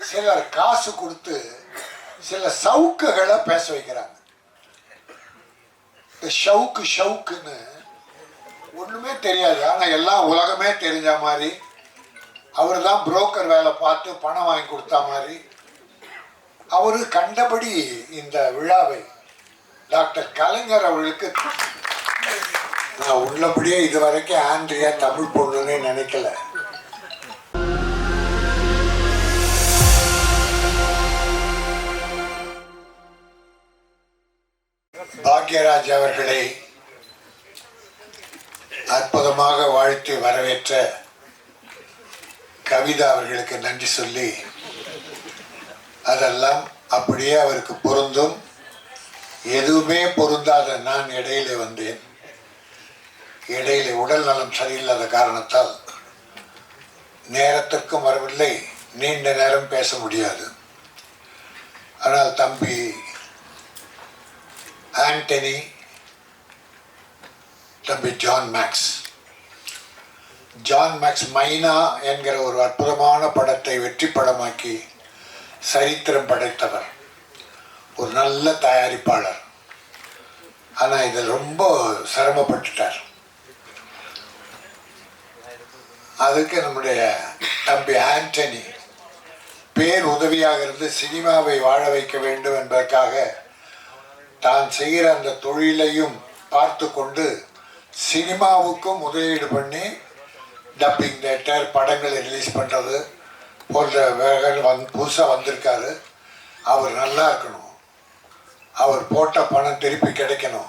சிலர் காசு கொடுத்து சில சவுக்குகளை பேச வைக்கிறாங்க. இந்த ஷவுக்கு ஷவுக்குன்னு ஒண்ணுமே தெரியாது. ஆனா எல்லாம் உலகமே தெரிஞ்ச மாதிரி அவர் தான் புரோக்கர் வேலை பார்த்து பணம் வாங்கி கொடுத்த மாதிரி. அவர் கண்டபடி இந்த விழாவை டாக்டர் கலைஞர் அவர்களுக்கு நான் உள்ளபடியே இது வரைக்கும் ஆண்ட்ரியா தமிழ் பொண்ணுன்னு நினைக்கல. பாக்யராஜ் அவர்களை அற்புதமாக வாழ்த்து வரவேற்ற கவிதா அவர்களுக்கு நன்றி சொல்லி அதெல்லாம் அப்படியே அவருக்கு பொருந்தும். எதுவுமே பொருந்தாத நான் இடையிலே வந்தேன். இடையிலே உடல் நலம் சரியில்லாத காரணத்தால் நேரத்திற்கும் வரவில்லை நீண்ட நேரம் பேச முடியாது. ஆனால் தம்பி ஆண்டனி தம்பி ஜான் மேக்ஸ் ஜான் மேக்ஸ் மைனா என்கிற ஒரு அற்புதமான படத்தை வெற்றி படமாக்கி சரித்திரம் படைத்தவர். ஒரு நல்ல தயாரிப்பாளர். ஆனால் இதில் ரொம்ப சிரமப்பட்டுட்டார். அதுக்கு நம்முடைய தம்பி ஆண்டனி பேர் உதவியாக இருந்து சினிமாவை வாழ வைக்க வேண்டும் என்பதற்காக தான் செய்கிற அந்த தொழிலையும் பார்த்து கொண்டு சினிமாவுக்கும் முதலீடு பண்ணி டப்பிங் தேட்டர் படங்களை ரிலீஸ் பண்ணுறது போன்ற வேகன் வந் புதுசாக வந்திருக்காரு. அவர் நல்லா இருக்கணும். அவர் போட்ட பணம் திருப்பி கிடைக்கணும்.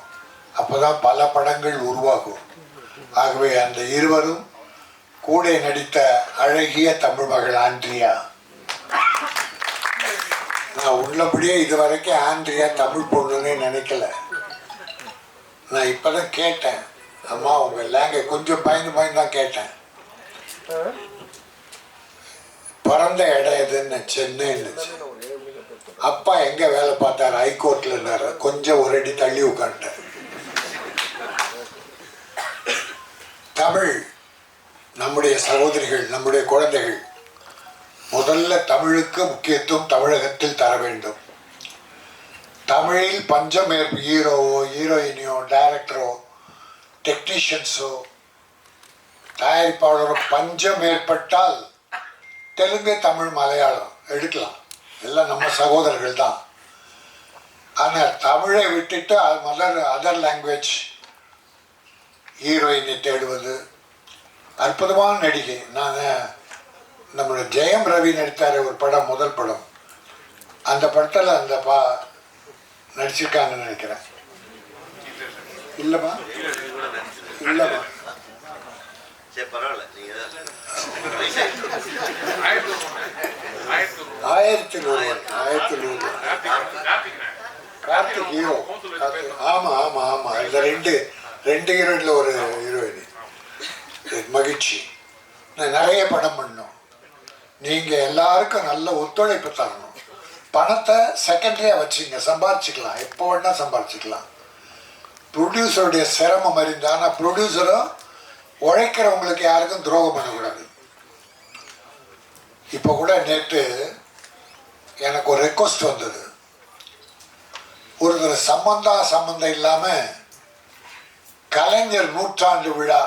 அப்போ தான் பல படங்கள் உருவாகும். ஆகவே அந்த இருவரும் கூட நடித்த அழகிய தமிழ் மகள் ஆண்ட்ரியா நான் உள்ளபடியே இது வரைக்கும் ஆண்ட்ரியா தமிழ் பொண்ணுன்னு நினைக்கல. நான் இப்பதான் கேட்டேன். அம்மா உங்க லேங்குவேஜ் கொஞ்சம் பயந்து பயந்து தான் கேட்டேன். பிறந்த இடம் எதுன்னு சென்னைன்னு. அப்பா எங்க வேலை பார்த்தாரு? ஹைகோர்ட்ல கொஞ்சம் ஒரு அடி தள்ளி உட்காந்துட்டேன் தமிழ் நம்முடைய சகோதரிகள் நம்முடைய குழந்தைகள் முதல்ல தமிழுக்கு முக்கியத்துவம் தமிழகத்தில் தர வேண்டும். தமிழில் பஞ்சம் ஏற்ப ஹீரோவோ ஹீரோயினியோ டைரக்டரோ டெக்னீஷியன்ஸோ தயாரிப்பாளரோ பஞ்சம் ஏற்பட்டால் தெலுங்கு தமிழ் மலையாளம் எடுக்கலாம். எல்லாம் நம்ம சகோதரர்கள் தான். ஆனால் தமிழை விட்டுட்டு மதர் அதர் லாங்குவேஜ் ஹீரோயினை தேடுவது அற்புதமான நடிகை. நாங்கள் நம்மளோட ஜெயம் ரவி நடித்தார் ஒரு படம் முதல் படம். அந்த படத்தில் அந்த பா நடிச்சிருக்காங்கன்னு நினைக்கிறேன். இல்லைம்மா. இல்லைம்மா. ஆயிரத்தி நூறு. ஆயிரத்தி நூறு. கார்த்திக் ஹீரோ ஆமாம் ஆமாம் ஆமாம் இந்த ரெண்டு ரெண்டு ஹீரோயினில் ஒரு ஹீரோயின். மகிழ்ச்சி. நான் நிறைய படம் பண்ணோம். நீங்கள் எல்லாருக்கும் நல்ல ஒத்துழைப்பு தரணும். பணத்தை செகண்டரியாக வச்சுங்க சம்பாரிச்சுக்கலாம். எப்போ வேணால் சம்பாரிச்சுக்கலாம். ப்ரொடியூசருடைய சிரமம் அறிந்து ஆனால் ப்ரொடியூசரும் உழைக்கிறவங்களுக்கு யாருக்கும் துரோகம் பண்ணக்கூடாது. இப்போ கூட நேற்று எனக்கு ஒரு ரெக்வஸ்ட் வந்தது. ஒருத்தர் சம்பந்தா சம்பந்தம் இல்லாமல் கலைஞர் நூற்றாண்டு விழா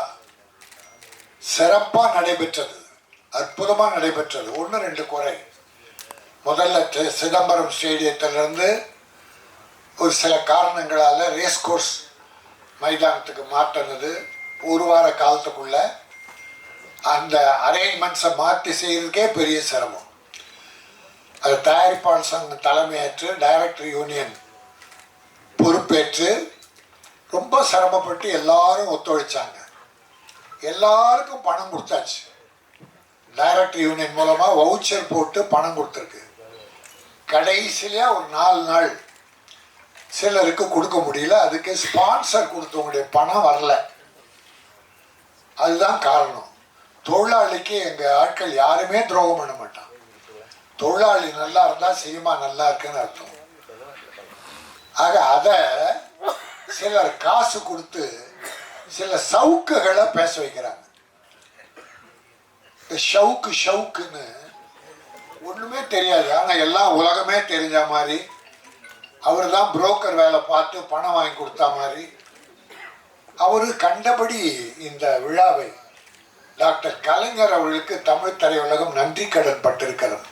சிறப்பாக நடைபெற்றது. அற்புதமாக நடைபெற்றது. ஒன்று ரெண்டு குறை. முதல்ல சிதம்பரம் ஸ்டேடியத்திலிருந்து ஒரு சில காரணங்களால் ரேஸ் கோர்ஸ் மைதானத்துக்கு மாற்றினது. ஒரு வார காலத்துக்குள்ள அந்த அரேஞ்ச்மெண்ட்ஸை மாற்றி செய்யறதுக்கே பெரிய சிரமம். அது தயாரிப்பாளர் சங்கம் தலைமையேற்று டைரக்டர் யூனியன் பொறுப்பேற்று ரொம்ப சிரமப்பட்டு எல்லாரும் ஒத்துழைச்சாங்க. எல்லாருக்கும் பணம் கொடுத்தாச்சு. டைரக்டர் யூனியன் மூலமாக வவுச்சர் போட்டு பணம் கொடுத்துருக்கு. கடைசியிலே ஒரு நாலு நாள் சிலருக்கு கொடுக்க முடியல. அதுக்கு ஸ்பான்சர் கொடுத்தவங்களுடைய பணம் வரல. அதுதான் காரணம். தொழிலாளிக்கு எங்கள் ஆட்கள் யாருமே துரோகம் பண்ண மாட்டான் தொழிலாளி நல்லா இருந்தால் சினிமா நல்லா இருக்குன்னு அர்த்தம். ஆக அதை சிலர் காசு கொடுத்து சில சவுக்குகளை பேச வைக்கிறாங்க. இந்த ஷவுக்கு ஷவுக்குன்னு ஒன்றுமே தெரியாது. ஆனால் எல்லாம் உலகமே தெரிஞ்ச மாதிரி. அவர் தான் புரோக்கர் வேலை பார்த்து பணம் வாங்கி கொடுத்தா மாதிரி. அவர் கண்டபடி இந்த விழாவை டாக்டர் கலைஞர் அவர்களுக்கு தமிழ் திரையுலகம் நன்றி கடன் பட்டிருக்கிறது.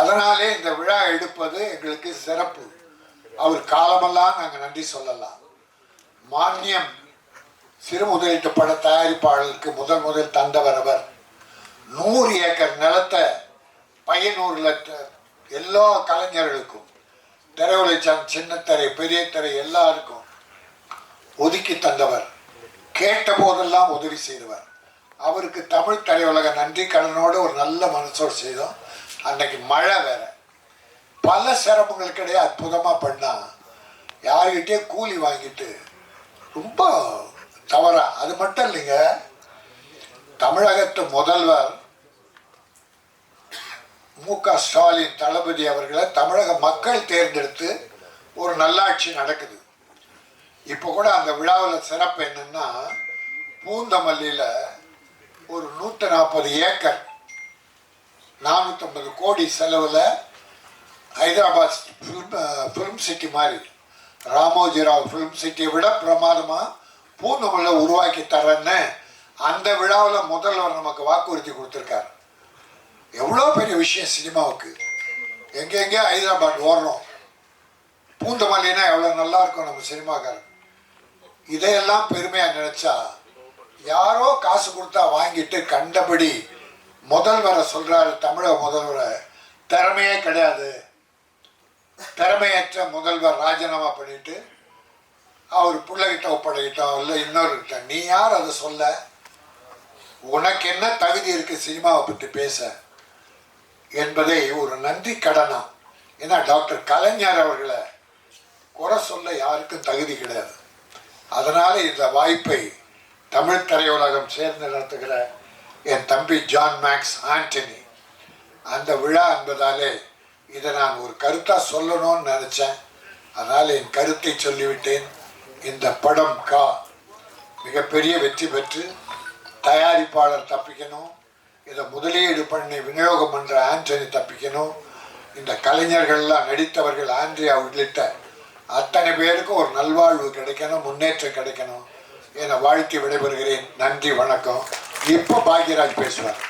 அதனாலே இந்த விழா எடுப்பது எங்களுக்கு சிறப்பு. அவர் காலமெல்லாம் நாங்கள் நன்றி சொல்லலாம். மானியம் சிறு முதலீட்டு பட தயாரிப்பாளருக்கு முதல் முதல் தந்தவர் அவர். நூறு ஏக்கர் நிலத்தை பையனூர்ல த- எல்லா கலைஞர்களுக்கும் திரையுலகம் சின்னத்தரை பெரிய திரை எல்லாருக்கும் ஒதுக்கி தந்தவர். கேட்ட போதெல்லாம் உதவி செய்தவர். அவருக்கு தமிழ் திரையுலக நன்றி கடனோடு ஒரு நல்ல மனசோடு செய்தோம். அன்னைக்கு மழை வேற. பல சிரமங்களுக்கிடையே அற்புதமாக பண்ணால் யாருக்கிட்டே கூலி வாங்கிட்டு ரொம்ப தவறா. அது மட்டும் இல்லைங்க தமிழகத்து முதல்வர் மு க ஸ்டாலின் தளபதி அவர்களை தமிழக மக்கள் தேர்ந்தெடுத்து ஒரு நல்லாட்சி நடக்குது. இப்போ கூட அந்த விழாவில் சிறப்பு என்னன்னா பூந்தமல்லியில் ஒரு நூற்றி நாற்பது ஏக்கர் நானூற்றம்பது கோடி செலவில் ஹைதராபாத் ஃபிலிம் ஃபிலிம் சிட்டி மாதிரி ராமோஜிராவ் ஃபிலிம் சிட்டியை விட பிரமாதமாக பூந்தமல்ல உருவாக்கி தரேன்னு அந்த விழாவில் முதல்வர் நமக்கு வாக்குறுதி கொடுத்துருக்காரு. எவ்வளோ பெரிய விஷயம் சினிமாவுக்கு. எங்கெங்கே ஹைதராபாத் ஓடுறோம். பூந்தமல்லினா எவ்வளோ நல்லா இருக்கும் நம்ம சினிமாக்காரன். இதையெல்லாம் பெருமையாக நினச்சா யாரோ காசு கொடுத்தா வாங்கிட்டு கண்டபடி முதல்வரை சொல்கிறாரு தமிழக முதல்வரை திறமையே கிடையாது. திறமையற்ற முதல்வர் ராஜினாமா பண்ணிட்டு அவர் பிள்ளைகிட்ட ஒப்படைக்கிட்டோம் இல்லை இன்னொருக்கிட்ட நீ யார் அதை சொல்ல? உனக்கு என்ன தகுதி இருக்கு சினிமாவை பற்றி பேச? என்பதை ஒரு நன்றி கடனா? ஏன்னா டாக்டர் கலைஞர் அவர்களை குறை சொல்ல யாருக்கும் தகுதி கிடையாது. அதனால இந்த வாய்ப்பை தமிழ் திரையுலகம் சேர்ந்து நடத்துகிற என் தம்பி ஜான் மேக்ஸ் ஆண்டனி. அந்த விழா என்பதாலே இதை நான் ஒரு கருத்தாக சொல்லணும்னு நினச்சேன். அதனால் என் கருத்தை சொல்லிவிட்டேன். இந்த படம் கா. மிகப்பெரிய வெற்றி பெற்று தயாரிப்பாளர் தப்பிக்கணும். இதை முதலீடு பண்ணி விநியோகம் பண்ணுற ஆண்டனி தப்பிக்கணும். இந்த கலைஞர்கள்லாம் நடித்தவர்கள் ஆண்ட்ரியா உள்ளிட்ட அத்தனை பேருக்கும் ஒரு நல்வாழ்வு கிடைக்கணும் முன்னேற்றம் கிடைக்கணும் என வாழ்த்தி விடைபெறுகிறேன். நன்றி வணக்கம். இப்போ பாக்யராஜ் பேசுவார்.